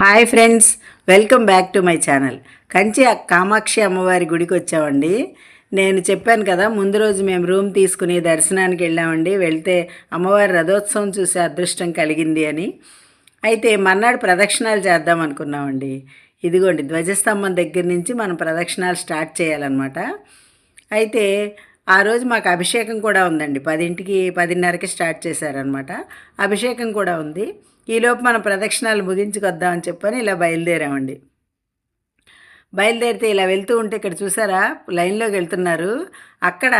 Hi friends welcome back to my channel. Kanchi Kamakshi అమ్మవారి గుడికి వచ్చామండి. నేను చెప్పాను కదా ముందు రోజు మేము రూమ్ తీసుకుని దర్శనానికి వెళ్ళామండి. వెళ్తే అమ్మవారి రథోత్సవం చూసే అదృష్టం కలిగింది అని. అయితే మర్నాడు ప్రదక్షిణాలు చేద్దాం అనుకున్నామండి. ఇదిగోండి ధ్వజస్తంభం దగ్గర నుంచి మనం ప్రదక్షిణాలు స్టార్ట్ చేయాలన్నమాట. అయితే ఆ రోజు మాకు అభిషేకం కూడా ఉందండి. పదింటికి పదిన్నరకి స్టార్ట్ చేశారనమాట అభిషేకం కూడా ఉంది. ఈలోపు మనం ప్రదక్షిణాలు ముగించుకొద్దామని చెప్పని ఇలా బయలుదేరామండి. బయలుదేరితే ఇలా వెళ్తూ ఉంటే ఇక్కడ చూసారా? లైన్లోకి వెళ్తున్నారు. అక్కడ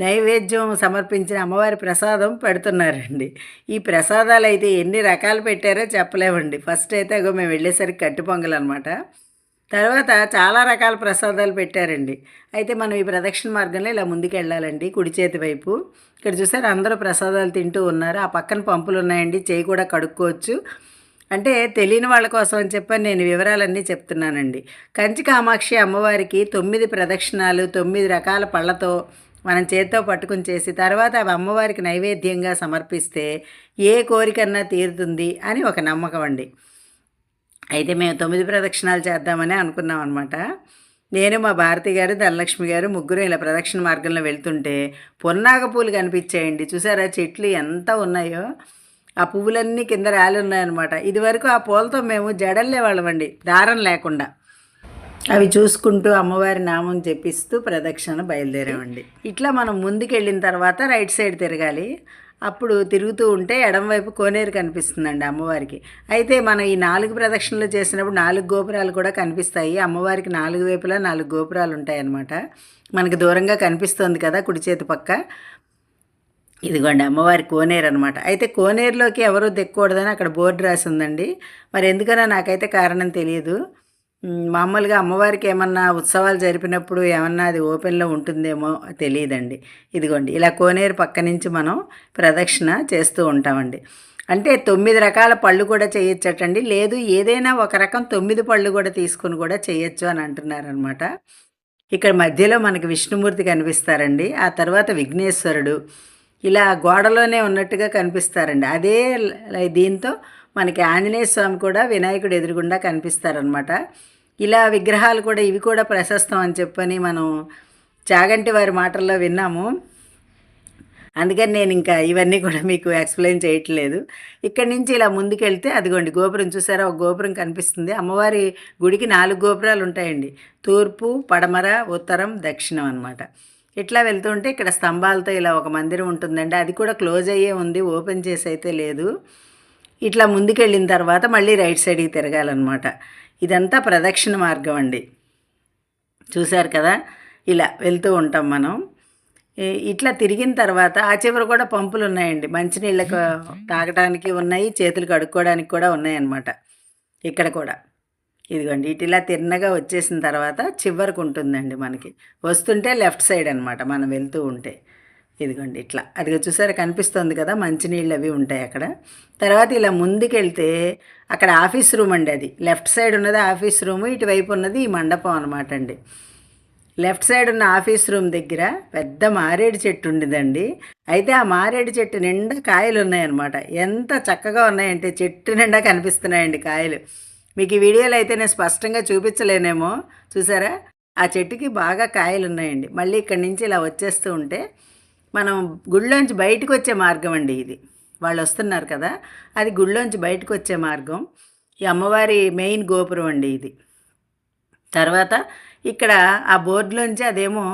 నైవేద్యం సమర్పించిన అమ్మవారి ప్రసాదం పెడుతున్నారండి. ఈ ప్రసాదాలు అయితే ఎన్ని రకాలు పెట్టారో చెప్పలేమండి. ఫస్ట్ అయితే అగో మేము వెళ్ళేసరికి కట్టి పొంగల్ అనమాట తర్వాత చాలా రకాల ప్రసాదాలు పెట్టారండి. అయితే మనం ఈ ప్రదక్షిణ మార్గంలో ఇలా ముందుకు వెళ్ళాలండి కుడి చేతి వైపు. ఇక్కడ చూసారు అందరూ ప్రసాదాలు తింటూ ఉన్నారు. ఆ పక్కన పంపులు ఉన్నాయండి చేయి కూడా కడుక్కోవచ్చు. అంటే తెలియని వాళ్ళ కోసం అని చెప్పని నేను వివరాలన్నీ చెప్తున్నానండి. కంచి కామాక్షి అమ్మవారికి తొమ్మిది ప్రదక్షిణాలు తొమ్మిది రకాల పళ్ళతో మనం చేత్తో పట్టుకుని చేసి తర్వాత అవి అమ్మవారికి నైవేద్యంగా సమర్పిస్తే ఏ కోరికన్నా తీరుతుంది అని ఒక నమ్మకం అండి. అయితే మేము తొమ్మిది ప్రదక్షిణాలు చేద్దామని అనుకున్నాం అనమాట నేను మా భారతి గారు ధనలక్ష్మి గారు ముగ్గురు ఇలా ప్రదక్షిణ మార్గంలో వెళ్తుంటే పొన్నాగ పూలు కనిపించాయండి. చూసారా చెట్లు ఎంత ఉన్నాయో? ఆ పువ్వులన్నీ కింద రాలున్నాయన్నమాట ఇదివరకు ఆ పూలతో మేము జడల్లే వాళ్ళమండి దారం లేకుండా. అవి చూసుకుంటూ అమ్మవారి నామం చెప్పిస్తూ ప్రదక్షిణ బయలుదేరామండి. ఇట్లా మనం ముందుకెళ్ళిన తర్వాత రైట్ సైడ్ తిరగాలి. అప్పుడు తిరుగుతూ ఉంటే ఎడమవైపు కోనేరు కనిపిస్తుందండి అమ్మవారికి. అయితే మనం ఈ నాలుగు ప్రదక్షిణలు చేసినప్పుడు నాలుగు గోపురాలు కూడా కనిపిస్తాయి. అమ్మవారికి నాలుగు వైపులా నాలుగు గోపురాలు ఉంటాయి మనకు దూరంగా కనిపిస్తుంది కదా కుడి చేతి పక్క. ఇదిగోండి అమ్మవారి కోనేరు అనమాట అయితే కోనేరులోకి ఎవరు దిక్కకూడదని అక్కడ బోర్డు రాసి ఉందండి. మరి ఎందుకనో నాకైతే కారణం తెలియదు. మామూలుగా అమ్మవారికి ఏమన్నా ఉత్సవాలు జరిపినప్పుడు ఏమన్నా అది ఓపెన్లో ఉంటుందేమో తెలియదండి. ఇదిగోండి ఇలా కోనేరు పక్క నుంచి మనం ప్రదక్షిణ చేస్తూ ఉంటామండి. అంటే తొమ్మిది రకాల పళ్ళు కూడా చేయొచ్చటండి. లేదు ఏదైనా ఒక రకం తొమ్మిది పళ్ళు కూడా తీసుకుని కూడా చేయొచ్చు అని అంటున్నారనమాట ఇక్కడ మధ్యలో మనకి విష్ణుమూర్తి కనిపిస్తారండి. ఆ తర్వాత విఘ్నేశ్వరుడు ఇలా గోడలోనే ఉన్నట్టుగా కనిపిస్తారండి. అదే దీంతో మనకి ఆంజనేయ స్వామి కూడా వినాయకుడు ఎదురుగుండా కనిపిస్తారనమాట ఇలా విగ్రహాలు కూడా ఇవి కూడా ప్రశస్తం అని చెప్పని మనం చాగంటి వారి మాటల్లో విన్నాము. అందుకని నేను ఇంకా ఇవన్నీ కూడా మీకు ఎక్స్ప్లెయిన్ చేయట్లేదు. ఇక్కడి నుంచి ఇలా ముందుకెళ్తే అదిగోండి గోపురం చూసారా? ఒక గోపురం కనిపిస్తుంది. అమ్మవారి గుడికి నాలుగు గోపురాలు ఉంటాయండి. తూర్పు పడమర ఉత్తరం దక్షిణం అనమాట ఇట్లా వెళ్తుంటే ఇక్కడ స్తంభాలతో ఇలా ఒక మందిరం ఉంటుందండి. అది కూడా క్లోజ్ అయ్యే ఉంది ఓపెన్ చేసి అయితే లేదు. ఇట్లా ముందుకెళ్ళిన తర్వాత మళ్ళీ రైట్ సైడ్కి తిరగాలన్నమాట. ఇదంతా ప్రదక్షిణ మార్గం అండి. చూశారు కదా? ఇలా వెళ్తూ ఉంటాం మనం. ఇట్లా తిరిగిన తర్వాత ఆ చివర కూడా పంపులు ఉన్నాయండి. మంచినీళ్ళకు తాగడానికి ఉన్నాయి చేతులు కడుక్కోవడానికి కూడా ఉన్నాయన్నమాట. ఇక్కడ కూడా. ఇదిగోండి ఇటు ఇలా తిన్నగా వచ్చేసిన తర్వాత చివరికి ఉంటుందండి మనకి. వస్తుంటే లెఫ్ట్ సైడ్ అనమాట మనం వెళ్తూ ఉంటే. ఇదిగోండి ఇట్లా. అది చూసారా కనిపిస్తుంది కదా మంచినీళ్ళు అవి ఉంటాయి అక్కడ. తర్వాత ఇలా ముందుకెళ్తే అక్కడ ఆఫీస్ రూమ్ అండి అది. లెఫ్ట్ సైడ్ ఉన్నది ఆఫీస్ రూము ఇటువైపు ఉన్నది ఈ మండపం అనమాట అండి. లెఫ్ట్ సైడ్ ఉన్న ఆఫీస్ రూమ్ దగ్గర పెద్ద మారేడు చెట్టు ఉండేదండి. అయితే ఆ మారేడు చెట్టు నిండా కాయలు ఉన్నాయన్నమాట. ఎంత చక్కగా ఉన్నాయంటే చెట్టు నిండా కనిపిస్తున్నాయండి కాయలు. మీకు ఈ వీడియోలో అయితే నేను స్పష్టంగా చూపించలేనేమో. చూసారా? ఆ చెట్టుకి బాగా కాయలు ఉన్నాయండి. మళ్ళీ ఇక్కడి నుంచి ఇలా వచ్చేస్తూ ఉంటే మనం గుళ్ళోంచి బయటకు వచ్చే మార్గం అండి ఇది. వాళ్ళు వస్తున్నారు కదా అది గుళ్ళోంచి బయటకు వచ్చే మార్గం. ఈ అమ్మవారి మెయిన్ గోపురం అండి ఇది. తర్వాత ఇక్కడ ఆ బోర్డులోంచి అదేమో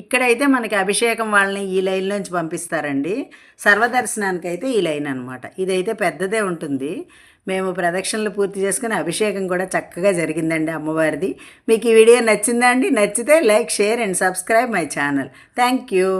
ఇక్కడైతే మనకి అభిషేకం వాళ్ళని ఈ లైన్లోంచి పంపిస్తారండి. సర్వదర్శనానికి అయితే ఈ లైన్ అనమాట ఇదైతే పెద్దదే ఉంటుంది. మేము ప్రదక్షిణలు పూర్తి చేసుకుని అభిషేకం కూడా చక్కగా జరిగిందండి అమ్మవారిది. మీకు ఈ వీడియో నచ్చిందా అండి? నచ్చితే like share and subscribe my channel. Thank you.